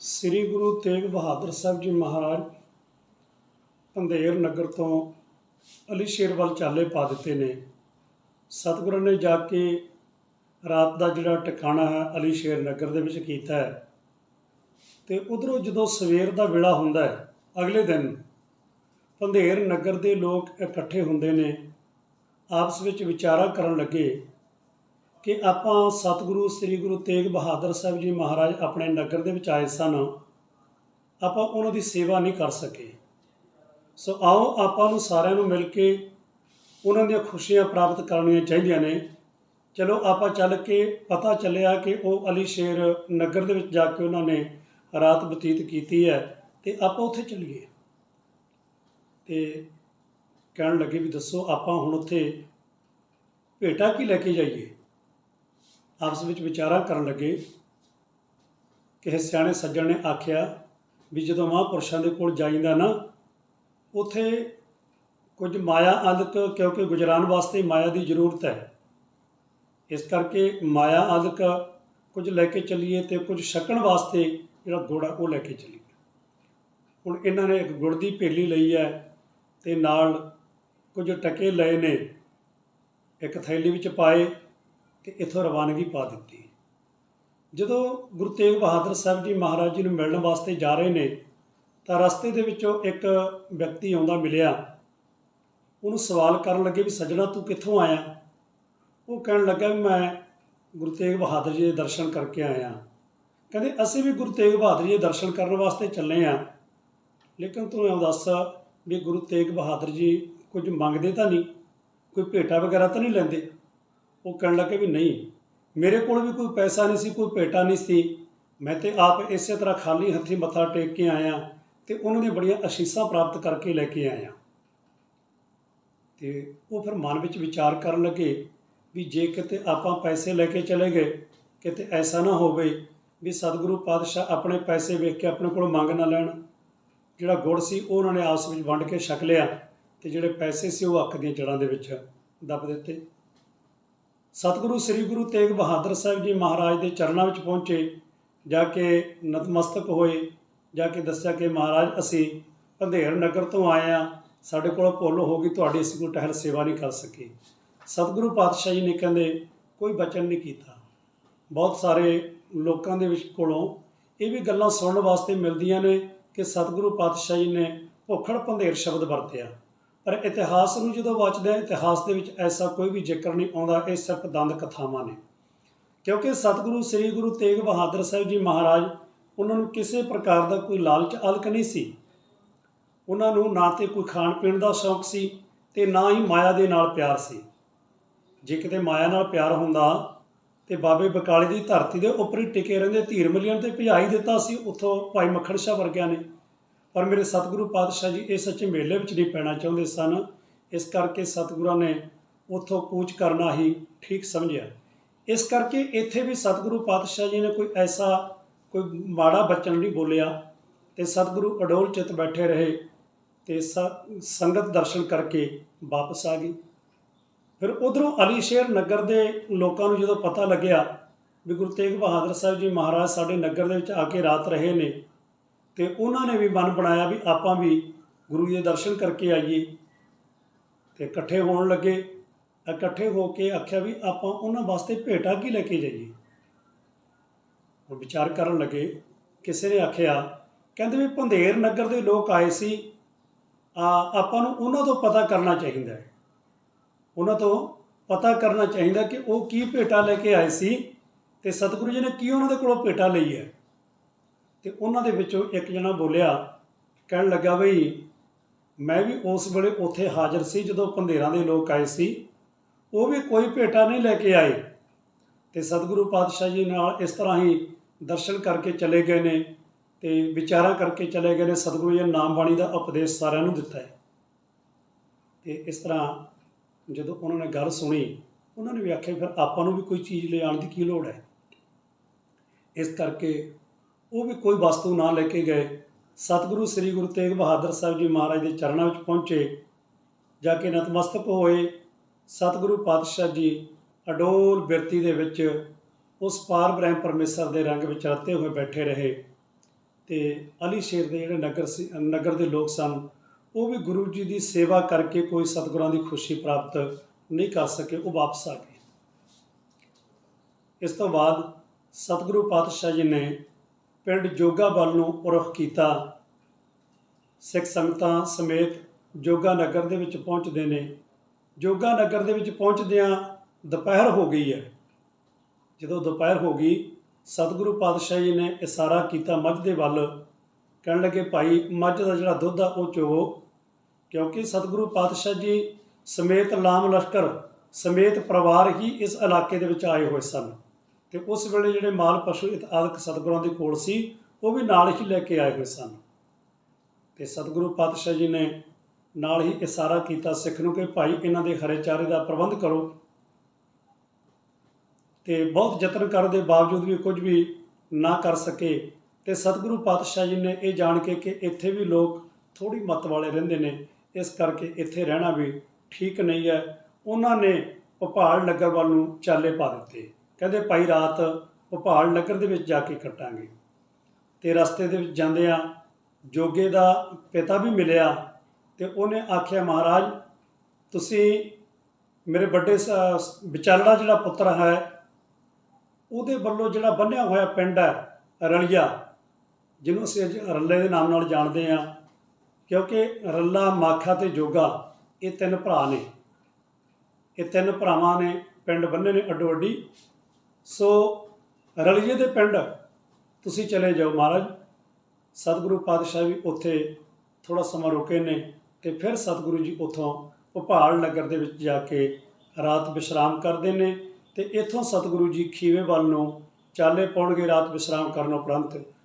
ਸ੍ਰੀ ਗੁਰੂ ਤੇਗ ਬਹਾਦਰ ਸਾਹਿਬ ਜੀ ਮਹਾਰਾਜ ਪੰਧੇਰ ਨਗਰ ਤੋਂ ਅਲੀ ਸ਼ੇਰ ਵੱਲ ਚਾਲੇ ਪਾ ਦਿੱਤੇ ਨੇ। ਸਤਿਗੁਰਾਂ ਨੇ ਜਾ ਕੇ ਰਾਤ ਦਾ ਜਿਹੜਾ ਟਿਕਾਣਾ ਹੈ ਅਲੀ ਸ਼ੇਰ ਨਗਰ ਦੇ ਵਿੱਚ ਕੀਤਾ ਹੈ। ਤੇ ਉਧਰੋਂ ਜਦੋਂ ਸਵੇਰ ਦਾ ਵੇਲਾ ਹੁੰਦਾ ਹੈ, ਅਗਲੇ ਦਿਨ ਪੰਧੇਰ ਨਗਰ ਦੇ ਲੋਕ ਇਕੱਠੇ ਹੁੰਦੇ ਨੇ, ਆਪਸ ਵਿੱਚ ਵਿਚਾਰਾ ਕਰਨ ਲੱਗੇ। ਕਿ ਆਪਾਂ ਸਤਿਗੁਰੂ ਸ੍ਰੀ ਗੁਰੂ ਤੇਗ ਬਹਾਦਰ ਸਾਹਿਬ ਜੀ ਮਹਾਰਾਜ ਆਪਣੇ ਨਗਰ ਦੇ ਵਿੱਚ ਆਏ ਸਨ, ਆਪਾਂ ਉਹਨਾਂ ਦੀ ਸੇਵਾ ਨਹੀਂ ਕਰ ਸਕੇ। ਸੋ ਆਓ ਆਪਾਂ ਨੂੰ ਸਾਰਿਆਂ ਨੂੰ ਮਿਲ ਕੇ ਉਹਨਾਂ ਦੀਆਂ ਖੁਸ਼ੀਆਂ ਪ੍ਰਾਪਤ ਕਰਨੀਆਂ ਚਾਹੀਦੀਆਂ ਨੇ। ਚਲੋ ਆਪਾਂ ਚੱਲ ਕੇ ਪਤਾ ਚੱਲਿਆ ਕਿ ਉਹ ਅਲੀ ਸ਼ੇਰ ਨਗਰ ਦੇ ਵਿੱਚ ਜਾ ਕੇ ਉਹਨਾਂ ਨੇ ਰਾਤ ਬਤੀਤ ਕੀਤੀ ਹੈ ਤੇ ਆਪਾਂ ਉੱਥੇ ਚੱਲੀਏ। ਤੇ ਕਹਿਣ ਲੱਗੇ ਵੀ ਦੱਸੋ ਆਪਾਂ ਹੁਣ ਉੱਥੇ ਭੇਟਾ ਕੀ ਲੈ ਕੇ ਜਾਈਏ? ਆਪਸ ਵਿੱਚ ਵਿਚਾਰਾ ਕਰਨ ਲੱਗੇ। ਕਿਸੇ ਸਿਆਣੇ ਸੱਜਣ ਨੇ ਆਖਿਆ ਵੀ ਜਦੋਂ ਮਹਾਂਪੁਰਸ਼ਾਂ ਦੇ ਕੋਲ ਜਾਈਦਾ ਨਾ, ਉਥੇ ਕੁਝ ਮਾਇਆ ਆਦਿਕ ਕਿਉਂਕਿ ਗੁਜਰਾਨ ਵਾਸਤੇ ਮਾਇਆ ਦੀ ਜ਼ਰੂਰਤ ਹੈ। ਇਸ ਕਰਕੇ ਮਾਇਆ ਆਦਿਕ ਕੁਝ ਲੈ ਕੇ ਚੱਲੀਏ ਤੇ ਕੁਝ ਛਕਣ ਵਾਸਤੇ ਜਿਹੜਾ ਗੁੜ ਆ ਉਹ ਲੈ ਕੇ ਚੱਲੀਏ। ਹੁਣ ਇਹਨਾਂ ਨੇ ਇੱਕ ਗੁੜ ਦੀ ਭੇਲੀ ਲਈ ਹੈ ਤੇ ਨਾਲ ਕੁਝ ਟਕੇ ਲਏ ਨੇ, ਇੱਕ ਥੈਲੀ ਵਿੱਚ ਪਾਏ ਤੇ ਇਥੋਂ ਰਵਾਨਗੀ ਪਾ ਦਿੱਤੀ। ਜਦੋਂ ਗੁਰੂ ਤੇਗ ਬਹਾਦਰ ਸਾਹਿਬ ਜੀ ਮਹਾਰਾਜ ਜੀ ਨੂੰ ਮਿਲਣ ਵਾਸਤੇ ਜਾ ਰਹੇ ਨੇ, ਤਾਂ ਰਸਤੇ ਦੇ ਵਿੱਚੋਂ ਇੱਕ ਵਿਅਕਤੀ ਆਉਂਦਾ ਮਿਲਿਆ। ਉਹਨੂੰ ਸਵਾਲ ਕਰਨ ਲੱਗੇ ਵੀ, ਸੱਜਣਾ, ਤੂੰ ਕਿੱਥੋਂ ਆਇਆ? ਉਹ ਕਹਿਣ ਲੱਗਾ ਵੀ ਮੈਂ ਗੁਰੂ ਤੇਗ ਬਹਾਦਰ ਜੀ ਦੇ ਦਰਸ਼ਨ ਕਰਕੇ ਆਇਆ ਕਹਿੰਦੇ, ਅਸੀਂ ਵੀ ਗੁਰੂ ਤੇਗ ਬਹਾਦਰ ਜੀ ਦੇ ਦਰਸ਼ਨ ਕਰਨ ਵਾਸਤੇ ਚੱਲੇ ਆ ਲੇਕਿਨ ਤੂੰ ਇਹ ਦੱਸ ਵੀ ਗੁਰੂ ਤੇਗ ਬਹਾਦਰ ਜੀ ਕੁਝ ਮੰਗਦੇ ਤਾਂ ਨਹੀਂ? ਕੋਈ ਭੇਟਾ ਵਗੈਰਾ ਤਾਂ ਨਹੀਂ ਲੈਂਦੇ? ਉਹ ਕਹਿਣ ਲੱਗੇ ਵੀ ਨਹੀਂ, ਮੇਰੇ ਕੋਲ ਵੀ ਕੋਈ ਪੈਸਾ ਨਹੀਂ ਸੀ, ਕੋਈ ਭੇਟਾ ਨਹੀਂ ਸੀ। ਮੈਂ ਤੇ ਆਪ ਇਸੇ ਤਰ੍ਹਾਂ ਖਾਲੀ ਹੱਥੀ ਮੱਥਾ ਟੇਕ ਕੇ ਆਇਆ ਤੇ ਉਹਨਾਂ ਦੀਆਂ ਬੜੀਆਂ ਅਸ਼ੀਸਾਂ ਪ੍ਰਾਪਤ ਕਰਕੇ ਲੈ ਕੇ ਆਇਆ। ਤੇ ਉਹ ਫਿਰ ਮਨ ਵਿੱਚ ਵਿਚਾਰ ਕਰਨ ਲੱਗੇ ਵੀ ਜੇ ਕਿਤੇ ਆਪਾਂ ਪੈਸੇ ਲੈ ਕੇ ਚਲੇ ਗਏ, ਕਿਤੇ ਐਸਾ ਨਾ ਹੋਵੇ ਵੀ ਸਤਿਗੁਰੂ ਪਾਤਸ਼ਾਹ ਆਪਣੇ ਪੈਸੇ ਵੇਖ ਕੇ ਆਪਣੇ ਕੋਲ ਮੰਗ ਨਾ ਲੈਣ। ਜਿਹੜਾ ਗੁੜ ਸੀ, ਉਹ ਉਹਨਾਂ ਨੇ ਆਪਸ ਵਿੱਚ ਵੰਡ ਕੇ ਛਕ ਲਿਆ ਤੇ ਜਿਹੜੇ ਪੈਸੇ ਸੀ, ਉਹ ਅੱਖ ਦੀਆਂ ਜੜਾਂ ਦੇ ਵਿੱਚ, ਦੱਬ ਦਿੱਤੇ। ਸਤਿਗੁਰੂ ਸ੍ਰੀ ਗੁਰੂ ਤੇਗ ਬਹਾਦਰ ਸਾਹਿਬ ਜੀ ਮਹਾਰਾਜ ਦੇ ਚਰਨਾਂ ਵਿੱਚ ਪਹੁੰਚੇ, ਜਾ ਕੇ ਨਤਮਸਤਕ ਹੋਏ, ਜਾ ਕੇ ਦੱਸਿਆ ਕਿ ਮਹਾਰਾਜ, ਅਸੀਂ ਪੰਧੇਰ ਨਗਰ ਤੋਂ ਆਏ ਆ ਸਾਡੇ ਕੋਲ ਭੁੱਲ ਹੋ ਗਈ, ਤੁਹਾਡੀ ਅਸੀਂ ਕੋਈ ਟਹਿਲ ਸੇਵਾ ਨਹੀਂ ਕਰ ਸਕੇ। ਸਤਿਗੁਰੂ ਪਾਤਸ਼ਾਹ ਜੀ ਨੇ ਕਹਿੰਦੇ, ਕੋਈ ਬਚਨ ਨਹੀਂ ਕੀਤਾ। ਬਹੁਤ ਸਾਰੇ ਲੋਕਾਂ ਦੇ ਵਿੱਚ ਕੋਲੋਂ ਇਹ ਵੀ ਗੱਲਾਂ ਸੁਣਨ ਵਾਸਤੇ ਮਿਲਦੀਆਂ ਨੇ ਕਿ ਸਤਿਗੁਰੂ ਪਾਤਸ਼ਾਹ ਜੀ ਨੇ ਭੁੱਖੜ ਪੰਧੇਰ ਸ਼ਬਦ ਵਰਤਿਆ। ਪਰ ਇਤਿਹਾਸ ਨੂੰ ਜਦੋਂ ਵਾਚਦੇ ਹਾਂ ਇਤਿਹਾਸ ਦੇ ਵਿੱਚ ਐਸਾ ਕੋਈ ਵੀ ਜ਼ਿਕਰ ਨਹੀਂ ਆਉਂਦਾ, ਇਹ ਸਿਰਫ ਦੰਦ ਕਥਾਵਾਂ ਨੇ। ਕਿਉਂਕਿ ਸਤਿਗੁਰੂ ਸ੍ਰੀ ਗੁਰੂ ਤੇਗ ਬਹਾਦਰ ਸਾਹਿਬ ਜੀ ਮਹਾਰਾਜ, ਉਹਨਾਂ ਨੂੰ ਕਿਸੇ ਪ੍ਰਕਾਰ ਦਾ ਕੋਈ ਲਾਲਚ ਅਲਕ ਨਹੀਂ ਸੀ। ਉਹਨਾਂ ਨੂੰ ਨਾ ਤੇ ਕੋਈ ਖਾਣ ਪੀਣ ਦਾ ਸ਼ੌਕ ਸੀ ਤੇ ਨਾ ਹੀ ਮਾਇਆ ਦੇ ਨਾਲ ਪਿਆਰ ਸੀ। ਜੇ ਕਿਤੇ ਮਾਇਆ ਨਾਲ ਪਿਆਰ ਹੁੰਦਾ ਤੇ ਬਾਬੇ ਬਕਾਲੇ ਦੀ ਧਰਤੀ ਦੇ ਉੱਪਰ ਹੀ ਟਿਕੇ ਰਹਿੰਦੇ ਧੀਰ ਮਲੀਆਂ ਤੇ ਭਜਾਈ ਦਿੱਤਾ ਸੀ, ਉੱਥੋਂ ਭਾਈ ਮੱਖਣ ਸ਼ਾਹ ਵਰਗਿਆਂ ਨੇ। ਪਰ ਮੇਰੇ ਸਤਿਗੁਰੂ ਪਾਤਸ਼ਾਹ ਜੀ, ਇਹ ਸੱਚੇ ਮੇਲੇ ਵਿੱਚ ਨਹੀਂ ਪੈਣਾ ਚਾਹੁੰਦੇ ਸਨ। ਇਸ ਕਰਕੇ ਸਤਿਗੁਰਾਂ ਨੇ ਉੱਥੋਂ ਕੂਚ ਕਰਨਾ ਹੀ ਠੀਕ ਸਮਝਿਆ। ਇਸ ਕਰਕੇ ਇੱਥੇ ਵੀ ਸਤਿਗੁਰੂ ਪਾਤਸ਼ਾਹ ਜੀ ਨੇ ਕੋਈ ਐਸਾ ਕੋਈ ਮਾੜਾ ਬਚਨ ਨਹੀਂ ਬੋਲਿਆ ਤੇ ਸਤਿਗੁਰੂ ਅਡੋਲ ਚਿਤ ਬੈਠੇ ਰਹੇ ਤੇ ਸ- ਸੰਗਤ ਦਰਸ਼ਨ ਕਰਕੇ ਵਾਪਸ ਆ ਗਈ। ਫਿਰ ਉਧਰੋਂ ਅਲੀ ਸ਼ੇਰ ਨਗਰ ਦੇ ਲੋਕਾਂ ਨੂੰ ਜਦੋਂ ਪਤਾ ਲੱਗਿਆ ਵੀ ਗੁਰੂ ਤੇਗ ਬਹਾਦਰ ਸਾਹਿਬ ਜੀ ਮਹਾਰਾਜ ਸਾਡੇ ਨਗਰ ਦੇ ਵਿੱਚ ਆ ਕੇ ਰਾਤ ਰਹੇ ਨੇ ਤੇ ਉਹਨਾਂ ਨੇ ਵੀ ਮਨ ਬਣਾਇਆ ਵੀ ਆਪਾਂ ਵੀ ਗੁਰੂ ਜੀ ਦੇ ਦਰਸ਼ਨ ਕਰਕੇ ਆਈਏ। ਤੇ ਇਕੱਠੇ ਹੋਣ ਲੱਗੇ, ਇਕੱਠੇ ਹੋ ਕੇ ਆਖਿਆ ਵੀ ਆਪਾਂ ਉਹਨਾਂ ਵਾਸਤੇ ਭੇਟਾ ਕੀ ਲੈ ਕੇ ਜਾਈਏ? ਉਹ ਵਿਚਾਰ ਕਰਨ ਲੱਗੇ, ਕਿਸੇ ਨੇ ਆਖਿਆ, ਕਹਿੰਦੇ ਵੀ ਪੰਧੇਰ ਨਗਰ ਦੇ ਲੋਕ ਆਏ ਸੀ, ਆ ਆਪਾਂ ਨੂੰ ਉਹਨਾਂ ਤੋਂ ਪਤਾ ਕਰਨਾ ਚਾਹੀਦਾ ਹੈ। ਉਹਨਾਂ ਤੋਂ ਪਤਾ ਕਰਨਾ ਚਾਹੀਦਾ ਕਿ ਉਹ ਕੀ ਭੇਟਾ ਲੈ ਕੇ ਆਏ ਸੀ ਤੇ ਸਤਿਗੁਰੂ ਜੀ ਨੇ ਕੀ ਉਹਨਾਂ ਦੇ ਕੋਲੋਂ ਭੇਟਾ ਲਈ ਹੈ। ਤੇ ਉਹਨਾਂ ਦੇ ਵਿੱਚੋਂ ਇੱਕ ਜਣਾ ਬੋਲਿਆ, ਕਹਿਣ ਲੱਗਾ ਬਈ, ਮੈਂ ਵੀ ਉਸ ਵੇਲੇ ਉੱਥੇ ਹਾਜ਼ਰ ਸੀ ਜਦੋਂ ਪੰਧੇਰਾਂ ਦੇ ਲੋਕ ਆਏ ਸੀ। ਉਹ ਵੀ ਕੋਈ ਭੇਟਾ ਨਹੀਂ ਲੈ ਕੇ ਆਏ। ਤੇ ਸਤਿਗੁਰੂ ਪਾਤਸ਼ਾਹ ਜੀ ਨਾਲ ਇਸ ਤਰ੍ਹਾਂ ਹੀ ਦਰਸ਼ਨ ਕਰਕੇ ਚਲੇ ਗਏ ਨੇ ਤੇ ਵਿਚਾਰਾਂ ਕਰਕੇ ਚਲੇ ਗਏ ਨੇ। ਸਤਿਗੁਰੂ ਜੀ ਨੇ ਨਾਮ ਬਾਣੀ ਦਾ ਉਪਦੇਸ਼ ਸਾਰਿਆਂ ਨੂੰ ਦਿੱਤਾ ਹੈ। ਤੇ ਇਸ ਤਰ੍ਹਾਂ ਜਦੋਂ ਉਹਨਾਂ ਨੇ ਗੱਲ ਸੁਣੀ, ਉਹਨਾਂ ਨੇ ਵੀ ਆਖਿਆ, ਫਿਰ ਆਪਾਂ ਨੂੰ ਵੀ ਕੋਈ ਚੀਜ਼ ਲਿਆਉਣ ਦੀ ਕੀ ਲੋੜ ਹੈ? ਇਸ ਕਰਕੇ ਉਹ ਵੀ ਕੋਈ ਵਸਤੂ ਨਾ ਲੈ ਕੇ ਗਏ। ਸਤਿਗੁਰੂ ਸ੍ਰੀ ਗੁਰੂ ਤੇਗ ਬਹਾਦਰ ਸਾਹਿਬ ਜੀ ਮਹਾਰਾਜ ਦੇ ਚਰਨਾਂ ਵਿੱਚ ਪਹੁੰਚੇ। ਜਾ ਕੇ ਨਤਮਸਤਕ ਹੋਏ। ਸਤਿਗੁਰੂ ਪਾਤਸ਼ਾਹ ਜੀ ਅਡੋਲ ਬਿਰਤੀ ਦੇ ਵਿੱਚ ਉਸ ਪਾਰ ਬ੍ਰਹਮ ਪਰਮੇਸ਼ਰ ਦੇ ਰੰਗ ਵਿੱਚ ਰਤੇ ਹੋਏ ਬੈਠੇ ਰਹੇ ਤੇ ਅਲੀ ਸ਼ੇਰ ਦੇ ਜਿਹੜੇ ਨਗਰ ਸੀ, ਨਗਰ ਦੇ ਲੋਕ ਸਨ, ਉਹ ਵੀ ਗੁਰੂ ਜੀ ਦੀ ਸੇਵਾ ਕਰਕੇ ਕੋਈ ਸਤਿਗੁਰਾਂ ਦੀ ਖੁਸ਼ੀ ਪ੍ਰਾਪਤ ਨਹੀਂ ਕਰ ਸਕੇ, ਉਹ ਵਾਪਸ ਆ ਗਏ। ਇਸ ਤੋਂ ਬਾਅਦ ਸਤਿਗੁਰੂ ਪਾਤਸ਼ਾਹ ਜੀ ਨੇ ਪਿੰਡ ਜੋਗਾ ਵੱਲ ਨੂੰ ਰੁਖ ਕੀਤਾ। ਸਿੱਖ ਸੰਗਤਾਂ ਸਮੇਤ ਜੋਗਾ ਨਗਰ ਦੇ ਵਿੱਚ ਪਹੁੰਚਦੇ ਨੇ। ਜੋਗਾ ਨਗਰ ਦੇ ਵਿੱਚ ਪਹੁੰਚਦਿਆਂ ਦੁਪਹਿਰ ਹੋ ਗਈ ਹੈ। ਜਦੋਂ ਦੁਪਹਿਰ ਹੋ ਗਈ, ਸਤਿਗੁਰੂ ਪਾਤਸ਼ਾਹ ਜੀ ਨੇ ਇਸ਼ਾਰਾ ਕੀਤਾ ਮੱਝ ਦੇ ਵੱਲ। ਕਹਿਣ ਲੱਗੇ, ਭਾਈ, ਮੱਝ ਦਾ ਜਿਹੜਾ ਦੁੱਧ ਆ, ਉਹ ਚੋਵੋ। ਕਿਉਂਕਿ ਸਤਿਗੁਰੂ ਪਾਤਸ਼ਾਹ ਜੀ ਸਮੇਤ ਲਾਮ ਲਸ਼ਕਰ, ਸਮੇਤ ਪਰਿਵਾਰ ਹੀ ਇਸ ਇਲਾਕੇ ਦੇ ਵਿੱਚ ਆਏ ਹੋਏ ਸਨ। ਤੇ ਉਸ ਵੇਲੇ ਜਿਹੜੇ ਮਾਲ ਪਸ਼ੂ ਇਤਆਦਿਕ ਸਤਿਗੁਰਾਂ ਦੇ ਕੋਲ ਸੀ, ਉਹ ਵੀ ਨਾਲ ਹੀ ਲੈ ਕੇ ਆਏ ਹੋਏ ਸਨ। ਤੇ ਸਤਿਗੁਰੂ ਪਾਤਸ਼ਾਹ ਜੀ ਨੇ ਨਾਲ ਹੀ ਇਸ਼ਾਰਾ ਕੀਤਾ, ਸਿੱਖ ਨੂੰ ਕਿ ਭਾਈ, ਇਹਨਾਂ ਦੇ ਹਰੇ ਚਾਰੇ ਦਾ ਪ੍ਰਬੰਧ ਕਰੋ। ਤੇ ਬਹੁਤ ਯਤਨ ਕਰਨ ਦੇ ਬਾਵਜੂਦ ਵੀ ਕੁਝ ਵੀ ਨਾ ਕਰ ਸਕੇ। ਤੇ ਸਤਿਗੁਰੂ ਪਾਤਸ਼ਾਹ ਜੀ ਨੇ ਇਹ ਜਾਣ ਕੇ ਕਿ ਇੱਥੇ ਵੀ ਲੋਕ ਥੋੜੀ ਮਤ ਵਾਲੇ ਰਹਿੰਦੇ ਨੇ, ਇਸ ਕਰਕੇ ਇੱਥੇ ਰਹਿਣਾ ਵੀ ਠੀਕ ਨਹੀਂ ਹੈ। ਉਹਨਾਂ ਨੇ ਭੋਪਾਲ ਨਗਰ ਵੱਲ ਨੂੰ ਚਾਲੇ ਪਾ ਦਿੱਤੇ। ਕਹਿੰਦੇ ਭਾਈ ਰਾਤ ਭੋਪਾਲ ਨਗਰ ਦੇ ਵਿੱਚ ਜਾ ਕੇ ਕੱਟਾਂਗੇ। ਤੇ ਰਸਤੇ ਦੇ ਵਿੱਚ ਜਾਂਦੇ ਜਾਂਦਿਆਂ ਜੋਗੇ ਦਾ ਪਿਤਾ ਵੀ ਮਿਲਿਆ ਤੇ ਉਹਨੇ ਆਖਿਆ, ਮਹਾਰਾਜ, ਤੁਸੀਂ ਮੇਰੇ ਵੱਡੇ ਸ- ਵਿਚਾਲੜਾ ਜਿਹੜਾ ਪੁੱਤਰ ਹੈ, ਉਹਦੇ ਵੱਲੋਂ ਜਿਹੜਾ ਬੰਨਿਆ ਹੋਇਆ ਪਿੰਡ ਹੈ, ਰਲੀਆ, ਜਿਹਨੂੰ ਅਸੀਂ ਅੱਜ ਰੱਲੇ ਦੇ ਨਾਮ ਨਾਲ ਜਾਣਦੇ ਹਾਂ ਕਿਉਂਕਿ ਰੱਲਾ ਮਾਖਾ ਤੇ ਜੋਗਾ, ਇਹ ਤਿੰਨ ਭਰਾ ਨੇ। ਇਹ ਤਿੰਨ ਭਰਾਵਾਂ ਨੇ, ਪਿੰਡ ਬੰਨੇ ਨੇ ਅੱਡੋ ਅੱਡੀ ਸੋ ਰਲੀਏ ਦੇ ਪਿੰਡ ਤੁਸੀਂ ਚਲੇ ਜਾਓ ਮਹਾਰਾਜ। ਸਤਿਗੁਰੂ ਪਾਤਸ਼ਾਹ ਵੀ ਉੱਥੇ ਥੋੜਾ ਸਮਾਂ ਰੁਕੇ ਨੇ ਤੇ ਫਿਰ ਸਤਿਗੁਰੂ ਜੀ ਉੱਥੋਂ ਭੋਪਾਲ ਨਗਰ ਦੇ ਵਿੱਚ ਜਾ ਕੇ ਰਾਤ ਵਿਸ਼ਰਾਮ ਕਰਦੇ ਨੇ ਤੇ ਇੱਥੋਂ ਸਤਿਗੁਰੂ ਜੀ ਖੀਵੇ ਵੱਲ ਨੂੰ ਚਾਲੇ ਪਾਉਣਗੇ ਰਾਤ ਵਿਸ਼ਰਾਮ ਕਰਨ ਉਪਰੰਤ।